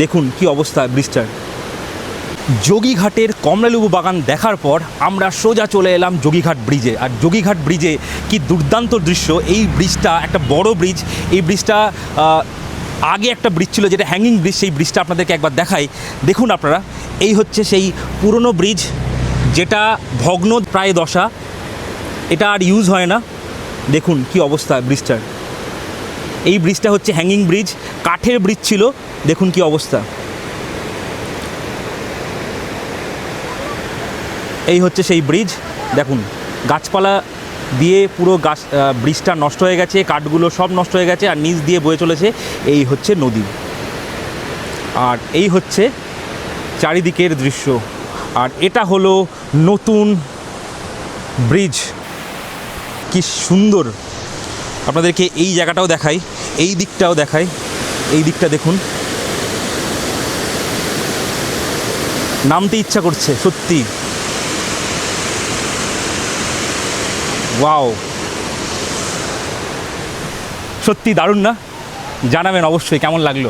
দেখুন কি অবস্থা ব্রিজটার যোগীঘাটের কমলালেবু বাগান দেখার পর আমরা সোজা চলে এলাম যোগীঘাট ব্রিজে। আর যোগীঘাট ব্রিজে কি দুর্দান্ত দৃশ্য, এই ব্রিজটা একটা বড় ব্রিজ। এই ব্রিজটা আগে একটা ব্রিজ ছিল যেটা হ্যাঙ্গিং ব্রিজ, সেই ব্রিজটা আপনাদেরকে একবার দেখাই। দেখুন আপনারা, এই হচ্ছে সেই পুরনো ব্রিজ যেটা ভগ্ন প্রায় দশা এটা আর ইউজ হয় না। দেখুন কি অবস্থা ব্রিজটার এই ব্রিজটা হচ্ছে হ্যাঙ্গিং ব্রিজ কাঠের ব্রিজ ছিল। দেখুন কি অবস্থা। এই হচ্ছে সেই ব্রিজ দেখুন, গাছপালা দিয়ে পুরো গাছ ব্রিজটা নষ্ট হয়ে গেছে, কাঠগুলো সব নষ্ট হয়ে গেছে, আর নিচ দিয়ে বয়ে চলেছে। এই হচ্ছে নদী। আর এই হচ্ছে চারিদিকের দৃশ্য। আর এটা হলো নতুন ব্রিজ কি সুন্দর! আপনাদেরকে এই জায়গাটাও দেখাই, এই দিকটাও দেখাই, এই দিকটা দেখুন। নামতে ইচ্ছা করছে, সত্যি। ওয়াও। সত্যি দারুণ না? জানাবেন অবশ্যই কেমন লাগল।